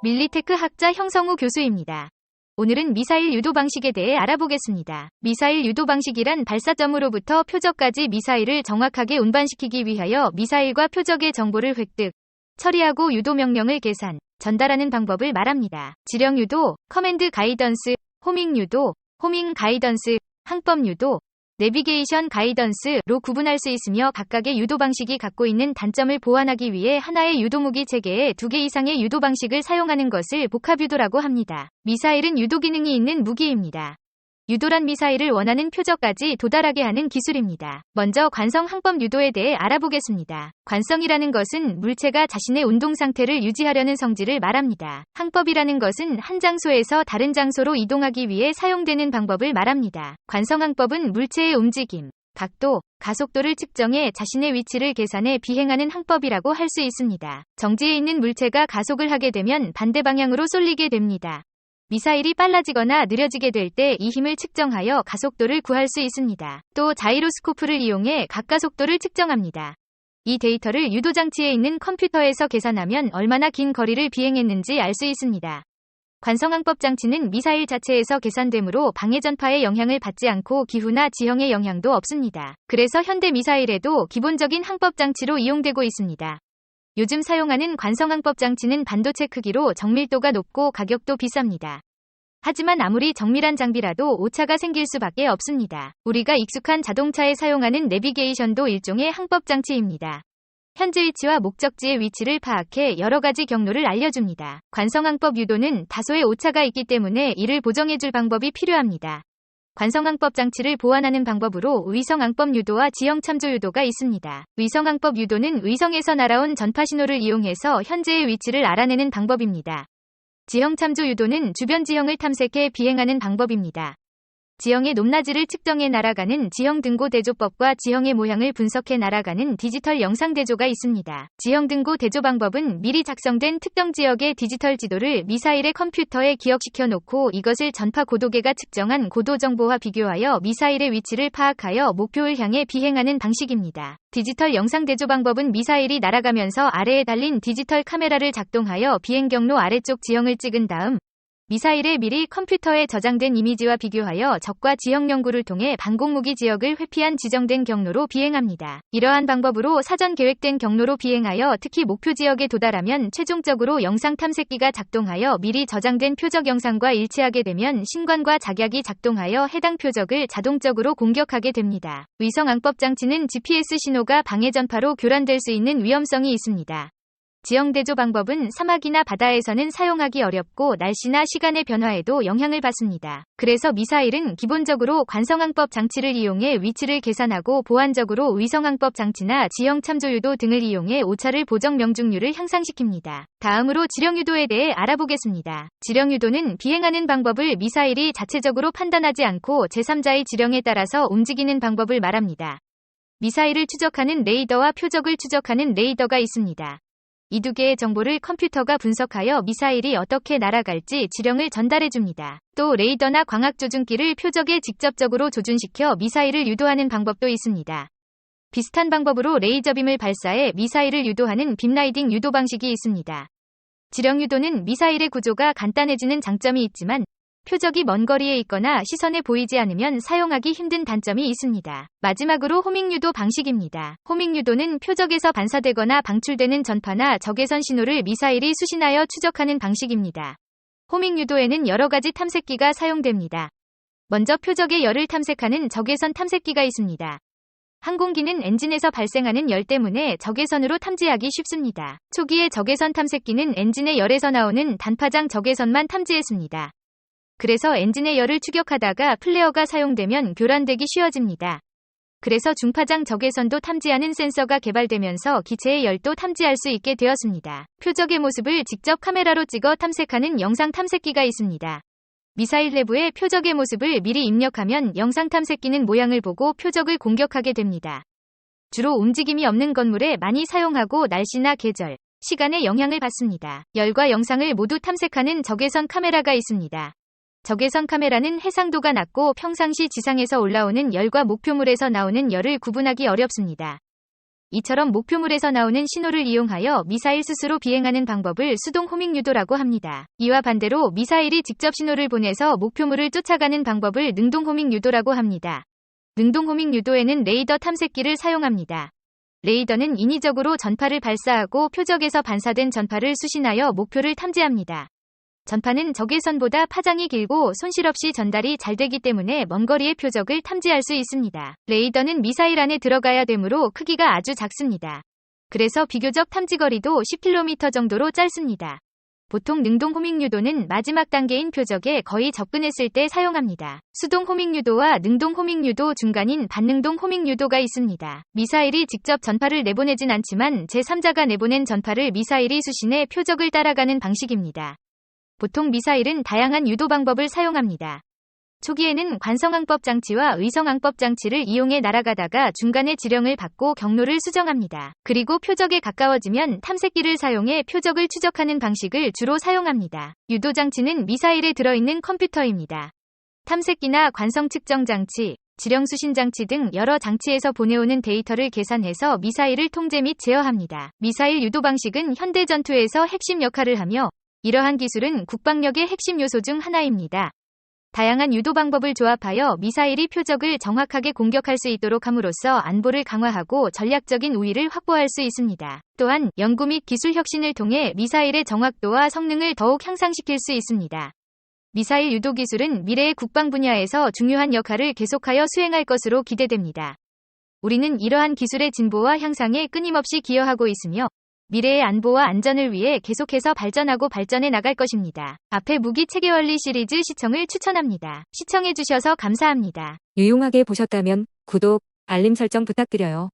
밀리테크 학자 형성우 교수입니다. 오늘은 미사일 유도 방식에 대해 알아보겠습니다. 미사일 유도 방식이란 발사점으로부터 표적까지 미사일을 정확하게 운반시키기 위하여 미사일과 표적의 정보를 획득, 처리하고 유도 명령을 계산, 전달하는 방법을 말합니다. 지령 유도, 커맨드 가이던스, 호밍 유도, 호밍 가이던스, 항법 유도, 내비게이션 가이던스로 구분할 수 있으며 각각의 유도 방식이 갖고 있는 단점을 보완하기 위해 하나의 유도무기 체계에 두 개 이상의 유도 방식을 사용하는 것을 복합유도라고 합니다. 미사일은 유도 기능이 있는 무기입니다. 유도란 미사일을 원하는 표적까지 도달하게 하는 기술입니다. 먼저 관성 항법 유도에 대해 알아보겠습니다. 관성이라는 것은 물체가 자신의 운동 상태를 유지하려는 성질을 말합니다. 항법이라는 것은 한 장소에서 다른 장소로 이동하기 위해 사용되는 방법을 말합니다. 관성 항법은 물체의 움직임, 각도, 가속도를 측정해 자신의 위치를 계산해 비행하는 항법이라고 할 수 있습니다. 정지해 있는 물체가 가속을 하게 되면 반대 방향으로 쏠리게 됩니다. 미사일이 빨라지거나 느려지게 될 때 이 힘을 측정하여 가속도를 구할 수 있습니다. 또 자이로스코프를 이용해 각가속도를 측정합니다. 이 데이터를 유도장치에 있는 컴퓨터에서 계산하면 얼마나 긴 거리를 비행했는지 알 수 있습니다. 관성항법 장치는 미사일 자체에서 계산되므로 방해 전파의 영향을 받지 않고 기후나 지형의 영향도 없습니다. 그래서 현대 미사일에도 기본적인 항법 장치로 이용되고 있습니다. 요즘 사용하는 관성항법 장치는 반도체 크기로 정밀도가 높고 가격도 비쌉니다. 하지만 아무리 정밀한 장비라도 오차가 생길 수밖에 없습니다. 우리가 익숙한 자동차에 사용하는 내비게이션도 일종의 항법 장치입니다. 현재 위치와 목적지의 위치를 파악해 여러 가지 경로를 알려줍니다. 관성항법 유도는 다소의 오차가 있기 때문에 이를 보정해줄 방법이 필요합니다. 관성항법 장치를 보완하는 방법으로 위성항법 유도와 지형 참조 유도가 있습니다. 위성항법 유도는 위성에서 날아온 전파 신호를 이용해서 현재의 위치를 알아내는 방법입니다. 지형 참조 유도는 주변 지형을 탐색해 비행하는 방법입니다. 지형의 높낮이를 측정해 날아가는 지형 등고 대조법과 지형의 모양을 분석해 날아가는 디지털 영상 대조가 있습니다. 지형 등고 대조 방법은 미리 작성된 특정 지역의 디지털 지도를 미사일의 컴퓨터에 기억시켜 놓고 이것을 전파 고도계가 측정한 고도 정보와 비교하여 미사일의 위치를 파악하여 목표를 향해 비행하는 방식입니다. 디지털 영상 대조 방법은 미사일이 날아가면서 아래에 달린 디지털 카메라를 작동하여 비행 경로 아래쪽 지형을 찍은 다음 미사일의 미리 컴퓨터에 저장된 이미지와 비교하여 적과 지형 연구를 통해 방공무기 지역을 회피한 지정된 경로로 비행합니다. 이러한 방법으로 사전 계획된 경로로 비행하여 특히 목표 지역에 도달하면 최종적으로 영상 탐색기가 작동하여 미리 저장된 표적 영상과 일치하게 되면 신관과 작약이 작동하여 해당 표적을 자동적으로 공격하게 됩니다. 위성 앙법 장치는 GPS 신호가 방해 전파로 교란될 수 있는 위험성이 있습니다. 지형 대조 방법은 사막이나 바다에서는 사용하기 어렵고 날씨나 시간의 변화에도 영향을 받습니다. 그래서 미사일은 기본적으로 관성항법 장치를 이용해 위치를 계산하고 보완적으로 위성항법 장치나 지형 참조유도 등을 이용해 오차를 보정 명중률을 향상시킵니다. 다음으로 지령유도에 대해 알아보겠습니다. 지령유도는 비행하는 방법을 미사일이 자체적으로 판단하지 않고 제3자의 지령에 따라서 움직이는 방법을 말합니다. 미사일을 추적하는 레이더와 표적을 추적하는 레이더가 있습니다. 이 두 개의 정보를 컴퓨터가 분석하여 미사일이 어떻게 날아갈지 지령을 전달해줍니다. 또 레이더나 광학 조준기를 표적에 직접적으로 조준시켜 미사일을 유도하는 방법도 있습니다. 비슷한 방법으로 레이저빔을 발사해 미사일을 유도하는 빔라이딩 유도 방식이 있습니다. 지령 유도는 미사일의 구조가 간단해지는 장점이 있지만 표적이 먼 거리에 있거나 시선에 보이지 않으면 사용하기 힘든 단점이 있습니다. 마지막으로 호밍유도 방식입니다. 호밍유도는 표적에서 반사되거나 방출되는 전파나 적외선 신호를 미사일이 수신하여 추적하는 방식입니다. 호밍유도에는 여러 가지 탐색기가 사용됩니다. 먼저 표적의 열을 탐색하는 적외선 탐색기가 있습니다. 항공기는 엔진에서 발생하는 열 때문에 적외선으로 탐지하기 쉽습니다. 초기에 적외선 탐색기는 엔진의 열에서 나오는 단파장 적외선만 탐지했습니다. 그래서 엔진의 열을 추격하다가 플레어가 사용되면 교란되기 쉬워집니다. 그래서 중파장 적외선도 탐지하는 센서가 개발되면서 기체의 열도 탐지할 수 있게 되었습니다. 표적의 모습을 직접 카메라로 찍어 탐색하는 영상 탐색기가 있습니다. 미사일 내부의 표적의 모습을 미리 입력하면 영상 탐색기는 모양을 보고 표적을 공격하게 됩니다. 주로 움직임이 없는 건물에 많이 사용하고 날씨나 계절, 시간에 영향을 받습니다. 열과 영상을 모두 탐색하는 적외선 카메라가 있습니다. 적외선 카메라는 해상도가 낮고 평상시 지상에서 올라오는 열과 목표물에서 나오는 열을 구분하기 어렵습니다. 이처럼 목표물에서 나오는 신호를 이용하여 미사일 스스로 비행하는 방법을 수동 호밍 유도라고 합니다. 이와 반대로 미사일이 직접 신호를 보내서 목표물을 쫓아가는 방법을 능동 호밍 유도라고 합니다. 능동 호밍 유도에는 레이더 탐색기를 사용합니다. 레이더는 인위적으로 전파를 발사하고 표적에서 반사된 전파를 수신하여 목표를 탐지합니다. 전파는 적외선보다 파장이 길고 손실 없이 전달이 잘 되기 때문에 먼 거리의 표적을 탐지할 수 있습니다. 레이더는 미사일 안에 들어가야 되므로 크기가 아주 작습니다. 그래서 비교적 탐지 거리도 10km 정도로 짧습니다. 보통 능동 호밍 유도는 마지막 단계인 표적에 거의 접근했을 때 사용합니다. 수동 호밍 유도와 능동 호밍 유도 중간인 반능동 호밍 유도가 있습니다. 미사일이 직접 전파를 내보내진 않지만 제3자가 내보낸 전파를 미사일이 수신해 표적을 따라가는 방식입니다. 보통 미사일은 다양한 유도 방법을 사용합니다. 초기에는 관성항법 장치와 의성항법 장치를 이용해 날아가다가 중간에 지령을 받고 경로를 수정합니다. 그리고 표적에 가까워지면 탐색기를 사용해 표적을 추적하는 방식을 주로 사용합니다. 유도 장치는 미사일에 들어있는 컴퓨터입니다. 탐색기나 관성 측정 장치, 지령 수신 장치 등 여러 장치에서 보내오는 데이터를 계산해서 미사일을 통제 및 제어합니다. 미사일 유도 방식은 현대 전투에서 핵심 역할을 하며 이러한 기술은 국방력의 핵심 요소 중 하나입니다. 다양한 유도 방법을 조합하여 미사일이 표적을 정확하게 공격할 수 있도록 함으로써 안보를 강화하고 전략적인 우위를 확보할 수 있습니다. 또한 연구 및 기술 혁신을 통해 미사일의 정확도와 성능을 더욱 향상시킬 수 있습니다. 미사일 유도 기술은 미래의 국방 분야에서 중요한 역할을 계속하여 수행할 것으로 기대됩니다. 우리는 이러한 기술의 진보와 향상에 끊임없이 기여하고 있으며 미래의 안보와 안전을 위해 계속해서 발전하고 발전해 나갈 것입니다. 앞에 무기 체계 원리 시리즈 시청을 추천합니다. 시청해주셔서 감사합니다. 유용하게 보셨다면 구독, 알림 설정 부탁드려요.